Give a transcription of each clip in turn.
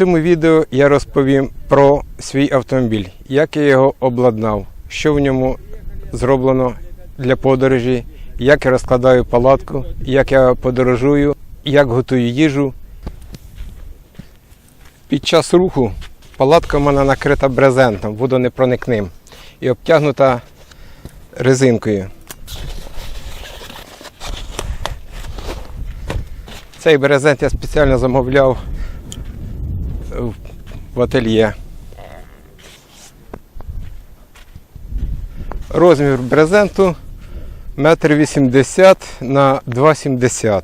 цьому відео я розповім про свій автомобіль, як я його обладнав, що в ньому зроблено для подорожі, як я розкладаю палатку, як я подорожую, як готую їжу. Під час руху палатка в мене накрита брезентом, водонепроникним і обтягнута резинкою. Цей брезент я спеціально замовляв в ательє. Розмір брезенту 1,80 м на 2,70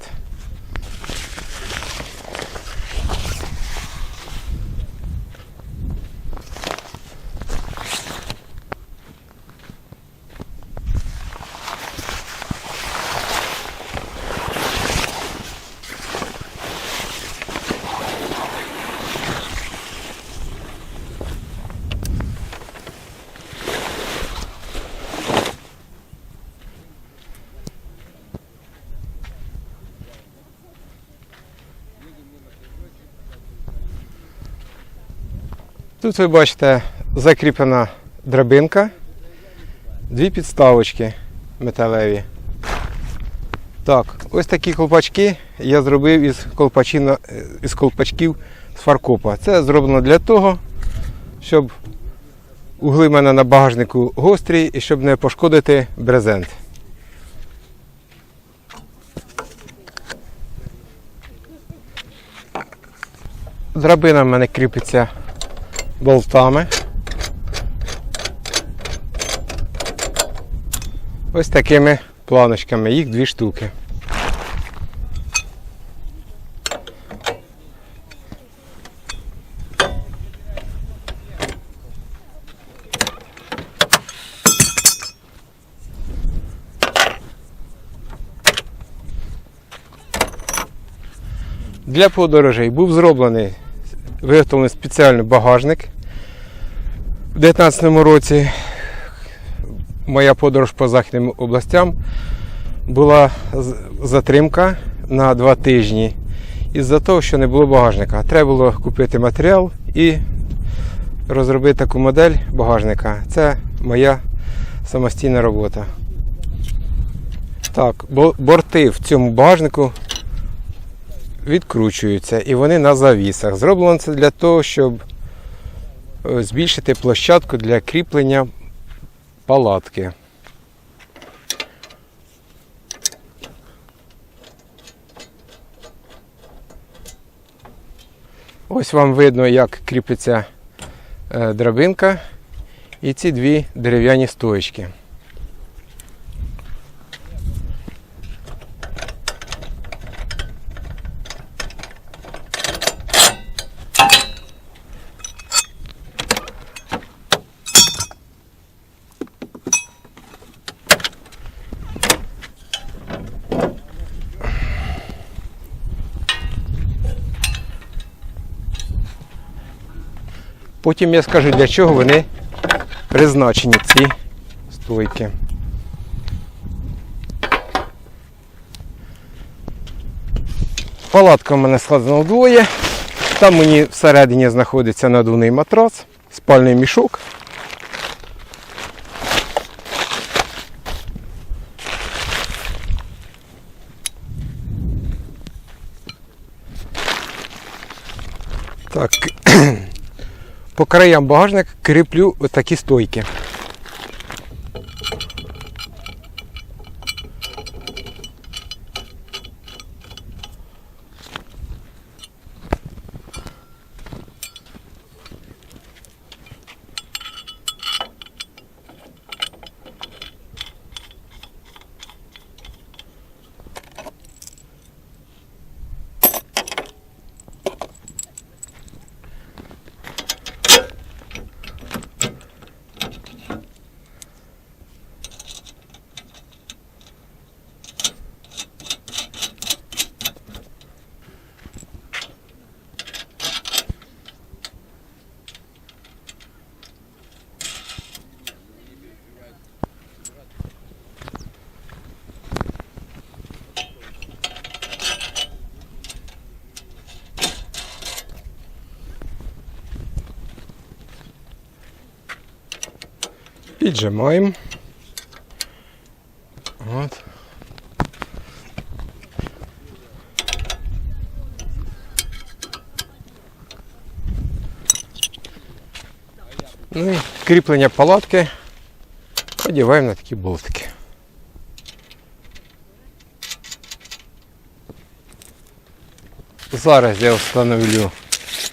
Тут ви бачите закріплена драбинка, дві підставочки металеві. Так, ось такі колпачки я зробив із, колпачино, із колпачків з фаркопа. Це зроблено для того, щоб угли в мене на багажнику гострі і щоб не пошкодити брезент. Драбина в мене кріпиться болтами. Ось такими планочками, їх дві штуки. Для подорожей був зроблений виготовлений спеціальний багажник. У 2019 році моя подорож по західним областям була затримка на два тижні із-за того, що не було багажника. Треба було купити матеріал і розробити таку модель багажника. Це моя самостійна робота. Так, бо- борти в цьому багажнику відкручуються і вони на завісах. Зроблено це для того, щоб е, збільшити площадку для кріплення палатки. Ось вам видно, як кріпиться е, драбинка і ці дві дерев'яні стоечки. Потім я скажу, для чого вони призначені, ці стойки. Палатка в мене складена вдвоє. Там мені всередині знаходиться надувний матрац, спальний мішок. Так, по краям багажника кріплю такі стойки. Піджимаємо. От. Ну і кріплення палатки одягаємо на такі болтики. Зараз я встановлю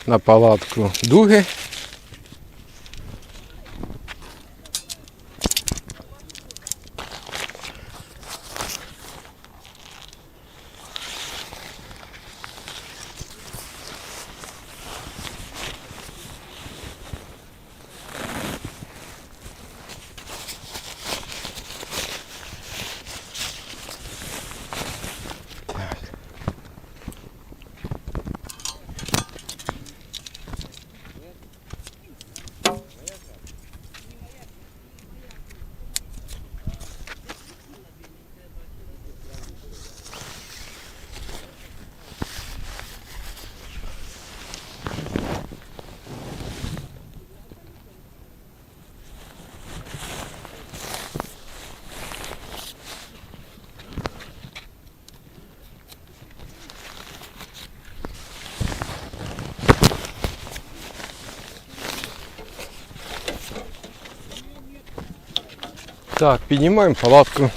на палатку дуги. Так, піднімаємо палатку.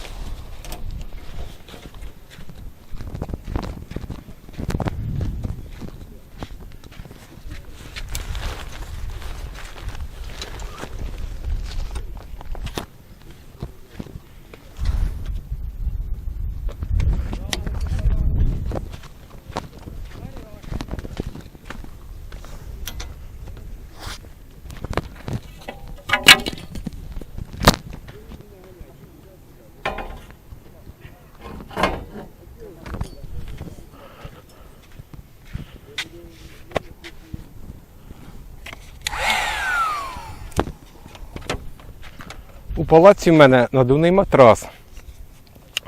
Палаці в мене надувний матрас.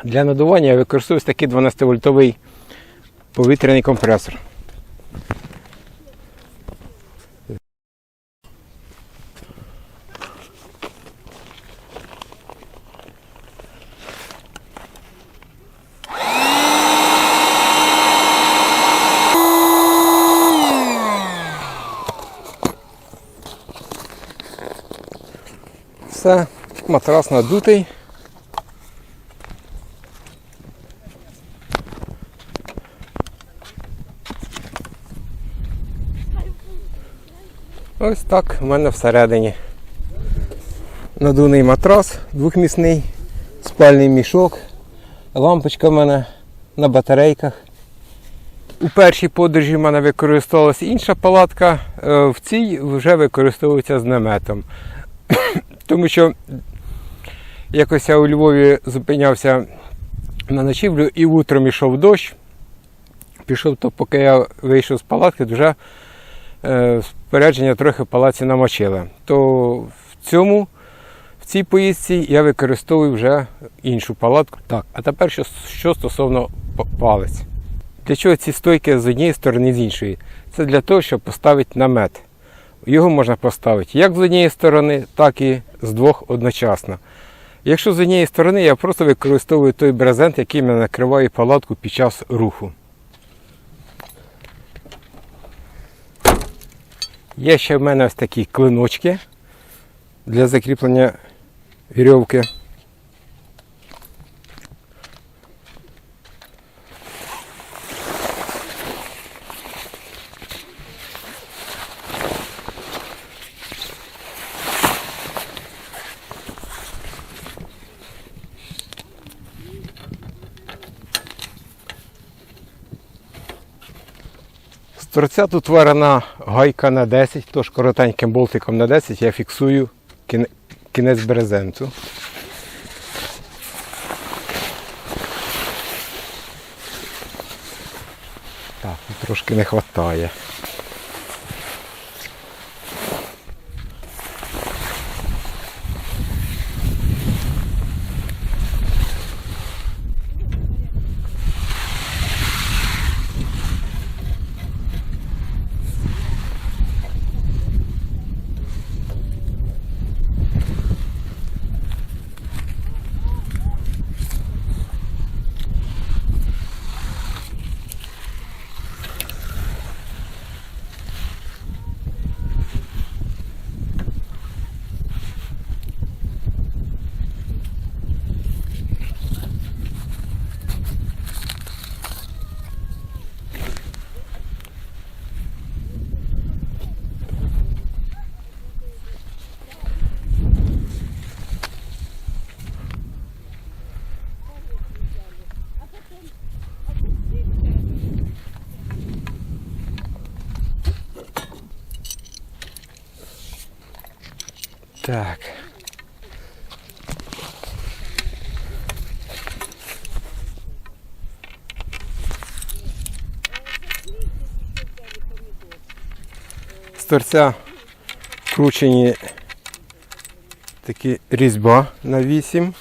Для надування я використовую такий 12-вольтовий повітряний компресор. Все, матрас надутий. Ось так в мене всередині. Надувний матрас двохмісний, спальний мішок, лампочка в мене на батарейках. У першій подорожі в мене використовувалася інша палатка, е, в цій вже використовується з наметом. Тому що якось я у Львові зупинявся на ночівлю і утром йшов дощ. Пішов, то поки я вийшов з палатки, вже е, спорядження трохи в палаці намочили. То в цьому, в цій поїздці я використовую вже іншу палатку. Так, а тепер що, що стосовно палець. Для чого ці стойки з однієї сторони, з іншої? Це для того, щоб поставити намет. Його можна поставити як з однієї сторони, так і з двох одночасно. Якщо з однієї сторони, я просто використовую той брезент, який мене накриває палатку під час руху. Є ще в мене ось такі клиночки для закріплення вірьовки. Торця тут варена гайка на 10, тож коротеньким болтиком на 10 я фіксую кінець брезенту. Так, трошки не вистачає. Так. З торця вкручені такі різьба на 8.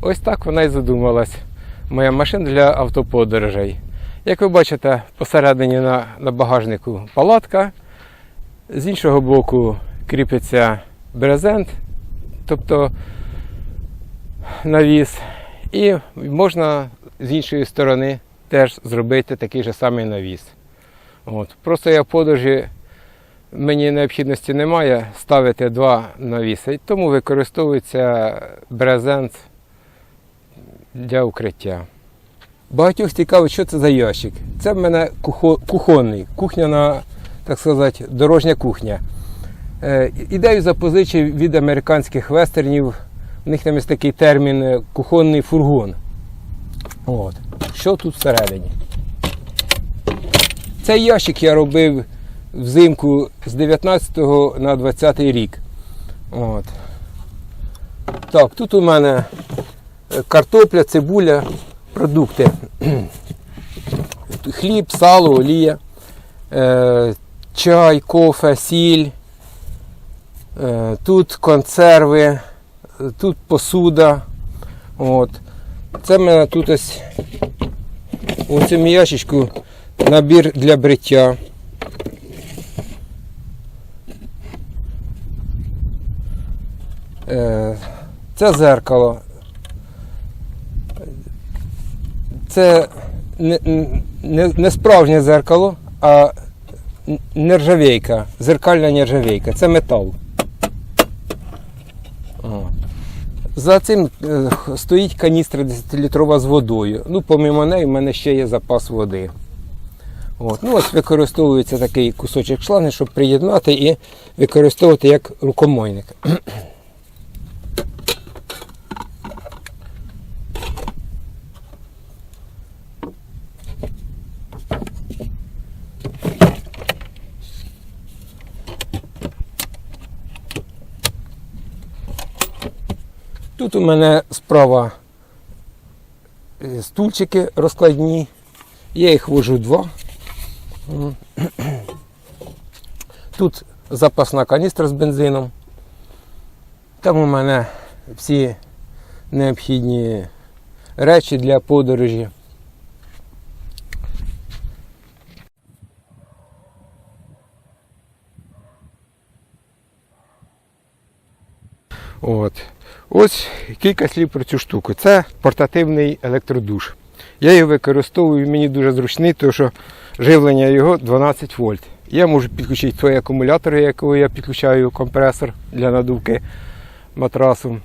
Ось так вона і задумалась. Моя машина для автоподорожей. Як ви бачите, посередині на, на багажнику палатка, з іншого боку кріпиться брезент, тобто навіс. І можна з іншої сторони теж зробити такий же самий навіс. От. Просто я в подорожі мені необхідності немає ставити два навіси, тому використовується брезент для укриття. Багатьох цікавить, що це за ящик. Це в мене кухо- кухонний, кухняна, так сказати, дорожня кухня. Е, ідею запозичив від американських вестернів. У них там є такий термін е, кухонний фургон. От. Що тут всередині? Цей ящик я робив взимку з 19 на 20 рік. От. Так, тут у мене картопля, цибуля, продукти. Хліб, сало, олія, е, чай, кофе, сіль. Е, тут консерви, тут посуда. От. Це в мене тут ось у цьому ящичку набір для бриття. Е, Це зеркало. Це не, не, не справжнє зеркало, а нержавейка, зеркальна нержавейка. Це метал. За цим е, стоїть каністра 10-літрова з водою. Ну, помимо неї, в мене ще є запас води. От. Ну, ось використовується такий кусочок шланги, щоб приєднати і використовувати як рукомойник. Тут у мене справа е, стульчики розкладні. Я їх вожу два. Тут запасна каністра з бензином. Там у мене всі необхідні речі для подорожі. От. Ось кілька слів про цю штуку. Це портативний електродуш. Я його використовую, мені дуже зручний, тому що живлення його 12 вольт. Я можу підключити свої акумулятори, якого я підключаю компресор для надувки матрасу.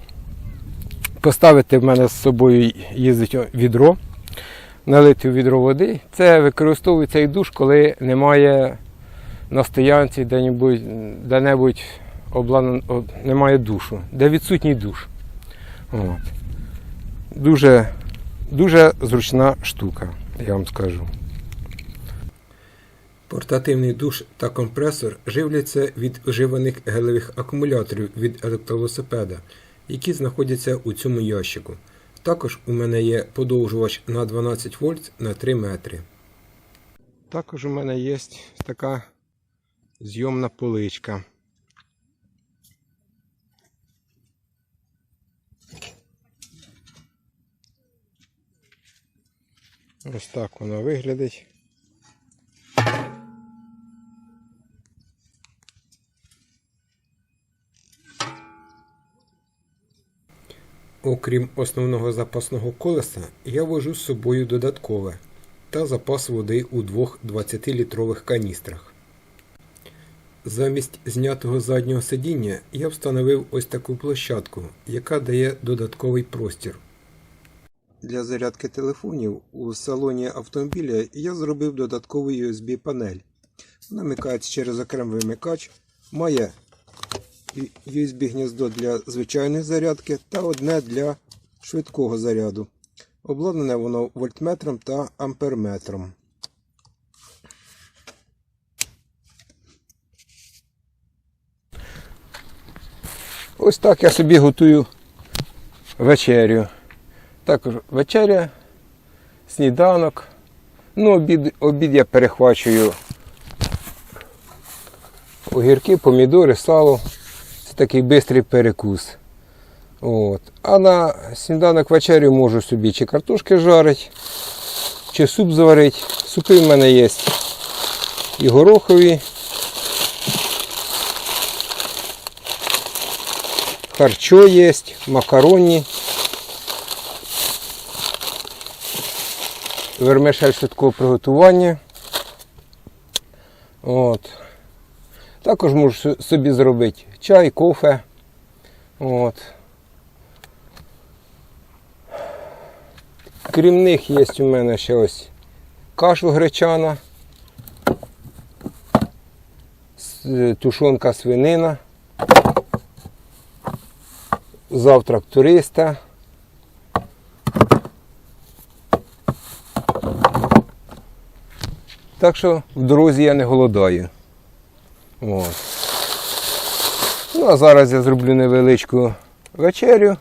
Поставити в мене з собою їздить відро, налити в відро води. Це використовує цей душ, коли немає на стоянці де-небудь, облан... немає душу, де відсутній душ. От. Дуже, дуже зручна штука, я вам скажу. Портативний душ та компресор живляться від вживаних гелевих акумуляторів від електровелосипеда, які знаходяться у цьому ящику. Також у мене є подовжувач на 12 вольт на 3 метри. Також у мене є така зйомна поличка. Ось так вона виглядить. Окрім основного запасного колеса, я вожу з собою додаткове та запас води у двох 20-літрових каністрах. Замість знятого заднього сидіння я встановив ось таку площадку, яка дає додатковий простір. Для зарядки телефонів у салоні автомобіля я зробив додатковий USB-панель. Намикається через окремий вимикач, має USB-гніздо для звичайної зарядки та одне для швидкого заряду. Обладнане воно вольтметром та амперметром. Ось так я собі готую вечерю. Також вечеря, сніданок. Ну, обід, обід я перехвачую огірки, помідори, сало. Це такий швидкий перекус. От. А на сніданок вечерю можу собі чи картошки жарити, чи суп зварити. Супи в мене є і горохові. Харчо є, макаронні. Вермишель швидкого приготування. От. Також можу собі зробити чай, кофе. От. Крім них є у мене ще ось кашу гречана, тушонка свинина, завтрак туриста. Так що в дорозі я не голодаю. От. Ну а зараз я зроблю невеличку вечерю.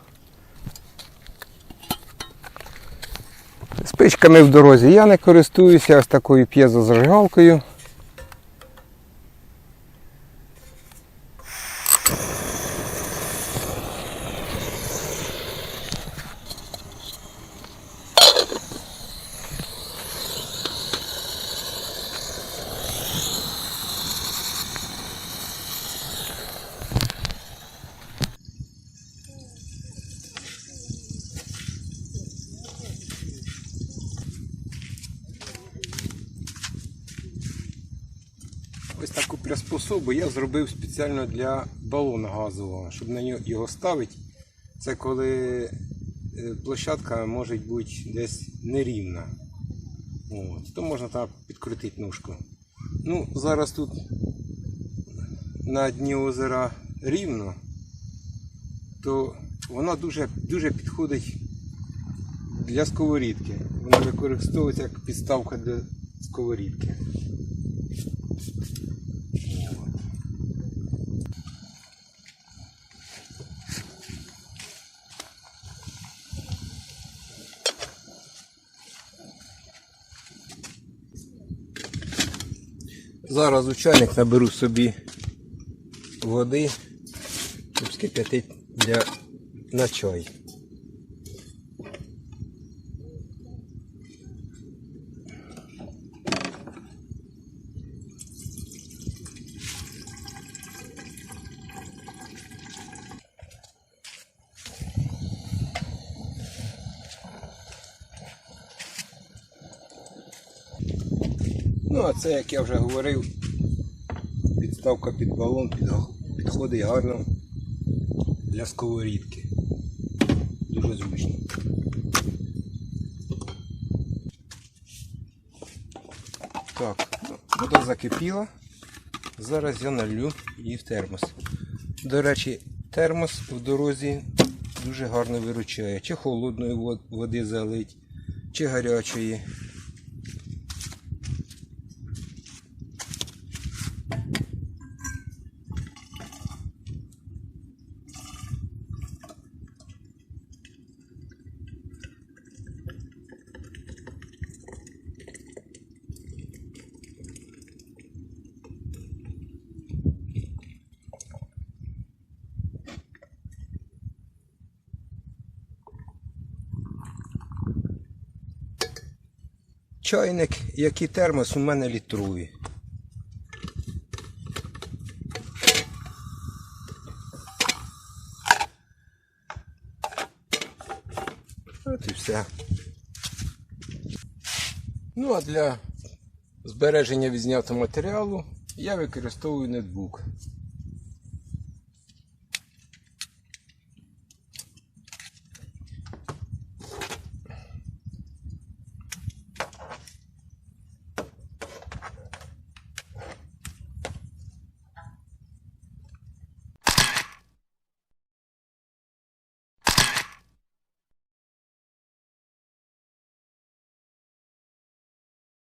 Спичками в дорозі я не користуюся ось такою п'єзозажигалкою. Ось таку приспособу я зробив спеціально для балона газового, щоб на нього його ставити. Це коли е, площадка може бути десь нерівна. От. То можна так підкрутити ножку. Ну, зараз тут на дні озера рівно, то вона дуже, дуже підходить для сковорідки. Вона використовується як підставка для сковорідки. Зараз у чайник наберу собі води, щоб скип'ятити для на чай. Ну, це, як я вже говорив, підставка під балон підходить гарно для сковорідки. Дуже зручно. Так, вода закипіла. Зараз я налью її в термос. До речі, термос в дорозі дуже гарно виручає. Чи холодної води залить, чи гарячої. Чайник, як термос у мене літрові. От і все. Ну а для збереження відзнятого матеріалу я використовую нетбук.